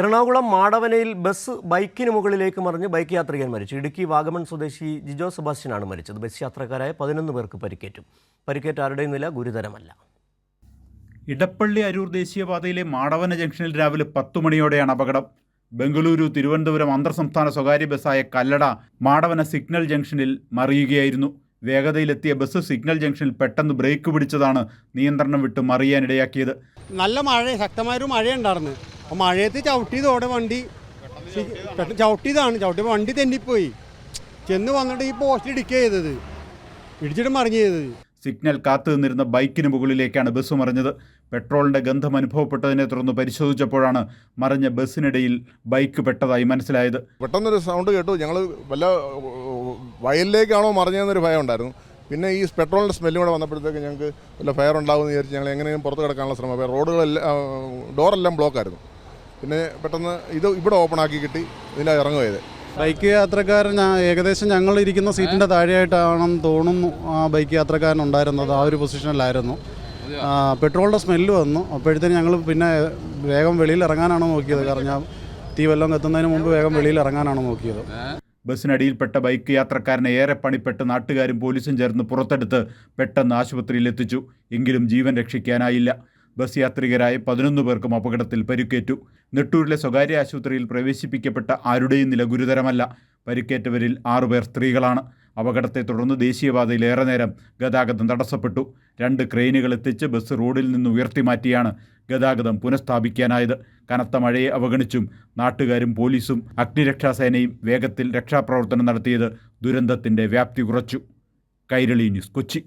Ernakulam മാടവനയിൽ bus ബൈക്കിന് മുകളിലേക്ക് മറിഞ്ഞ് ബൈക്ക് യാത്രികൻ മരിച്ചു. ഇടുക്കി വാഗമൺ സ്വദേശി ജിജോ സെബാസ്റ്റ്യനാണ് മരിച്ചത്. ബസ് യാത്രക്കാരായ പതിനൊന്ന് പേർക്ക് പരിക്കേറ്റു. പരിക്കേറ്റ ആരുടെയും നില ഗുരുതരമല്ല. ഇടപ്പള്ളി അരൂർ ദേശീയപാതയിലെ മാടവന ജംഗ്ഷനിൽ രാവിലെ പത്തു മണിയോടെയാണ് അപകടം. ബംഗളൂരു തിരുവനന്തപുരം അന്തർ സംസ്ഥാന സ്വകാര്യ ബസ്സായ കല്ലട മാടവന സിഗ്നൽ ജംഗ്ഷനിൽ മറിയുകയായിരുന്നു. വേഗതയിലെത്തിയ ബസ് സിഗ്നൽ ജംഗ്ഷനിൽ പെട്ടെന്ന് ബ്രേക്ക് പിടിച്ചതാണ് നിയന്ത്രണം വിട്ട് മറിയാനിടയാക്കിയത്. നല്ല മഴ ശക്തമായൊരു മഴയുണ്ടായിരുന്നു. അപ്പോൾ മഴയത്ത് ചവിട്ടിയതോടെ വണ്ടി. പെട്ടെന്ന് ചവിട്ടിയതാണ്. ചവിട്ടി വണ്ടി തെന്നിപ്പോയി. ചെന്ന് വന്നിട്ട് ഈ പോസ്റ്റ് ഇടിക്കുക ചെയ്തത്. ഇടിച്ചിട്ട് മറിഞ്ഞു ചെയ്തത്. സിഗ്നൽ കാത്തു നിന്നിരുന്ന ബൈക്കിന് മുകളിലേക്കാണ് ബസ് മറിഞ്ഞത്. പെട്രോളിന്റെ ഗന്ധം അനുഭവപ്പെട്ടതിനെ തുടർന്ന് പരിശോധിച്ചപ്പോഴാണ് മറിഞ്ഞ ബസ്സിനിടയിൽ ബൈക്ക് പെട്ടതായി മനസ്സിലായത്. പെട്ടെന്നൊരു സൗണ്ട് കേട്ടു. ഞങ്ങൾ വല്ല വയലിലേക്കാണോ മറിഞ്ഞതെന്നൊരു ഭയം ഉണ്ടായിരുന്നു. പിന്നെ ഈ പെട്രോളിന്റെ സ്മെല്ലും കൂടെ വന്നപ്പോഴത്തേക്ക് ഞങ്ങൾക്ക് വല്ല ഫയർ ഉണ്ടാവുമെന്ന് വിചാരിച്ച് ഞങ്ങൾ എങ്ങനെയും പുറത്ത് കിടക്കാനുള്ള ശ്രമം. അപ്പോൾ റോഡുകളെല്ലാം ഡോറെല്ലാം ബ്ലോക്ക് ആയിരുന്നു. പിന്നെ പെട്ടെന്ന് ഇത് ഇവിടെ ഓപ്പൺ ആക്കി കിട്ടി ഇതിലാണ് ഇറങ്ങുക ബൈക്ക് യാത്രക്കാരൻ ഞാൻ- ഏകദേശം ഞങ്ങൾ ഇരിക്കുന്ന സീറ്റിന്റെ താഴെയായിട്ടാണെന്ന് തോന്നുന്നു ആ ബൈക്ക് യാത്രക്കാരൻ ഉണ്ടായിരുന്നത് ആ ഒരു പൊസിഷനിലായിരുന്നു പെട്രോളിന്റെ സ്മെല്ല് വന്നു. അപ്പോഴത്തേന് ഞങ്ങൾ പിന്നെ വേഗം വെളിയിൽ ഇറങ്ങാനാണ് നോക്കിയത്. കാരണം ഞാൻ തീ വല്ലതും കത്തുന്നതിന് മുമ്പ് വേഗം വെളിയിൽ ഇറങ്ങാനാണ് നോക്കിയത്. ബസ്സിനടിയിൽപ്പെട്ട ബൈക്ക് യാത്രക്കാരനെ ഏറെ പണിപ്പെട്ട് നാട്ടുകാരും പോലീസും ചേർന്ന് പുറത്തെടുത്ത് പെട്ടെന്ന് ആശുപത്രിയിൽ എത്തിച്ചു എങ്കിലും ജീവൻ രക്ഷിക്കാനായില്ല. ബസ് യാത്രികരായ പതിനൊന്ന് പേർക്കും അപകടത്തിൽ പരിക്കേറ്റു. നെട്ടൂരിലെ സ്വകാര്യ ആശുപത്രിയിൽ പ്രവേശിപ്പിക്കപ്പെട്ട ആരുടെയും നില ഗുരുതരമല്ല. പരിക്കേറ്റവരിൽ ആറുപേർ സ്ത്രീകളാണ്. അപകടത്തെ തുടർന്ന് ദേശീയപാതയിൽ ഏറെ നേരം ഗതാഗതം തടസ്സപ്പെട്ടു. രണ്ട് ക്രെയിനുകൾ എത്തിച്ച് ബസ് റോഡിൽ നിന്ന് ഉയർത്തി മാറ്റിയാണ് ഗതാഗതം പുനഃസ്ഥാപിക്കാനായത്. കനത്ത മഴയെ അവഗണിച്ചും നാട്ടുകാരും പോലീസും അഗ്നിരക്ഷാസേനയും വേഗത്തിൽ രക്ഷാപ്രവർത്തനം നടത്തിയത് ദുരന്തത്തിന്റെ വ്യാപ്തി കുറച്ചു. കൈരളി ന്യൂസ് കൊച്ചി.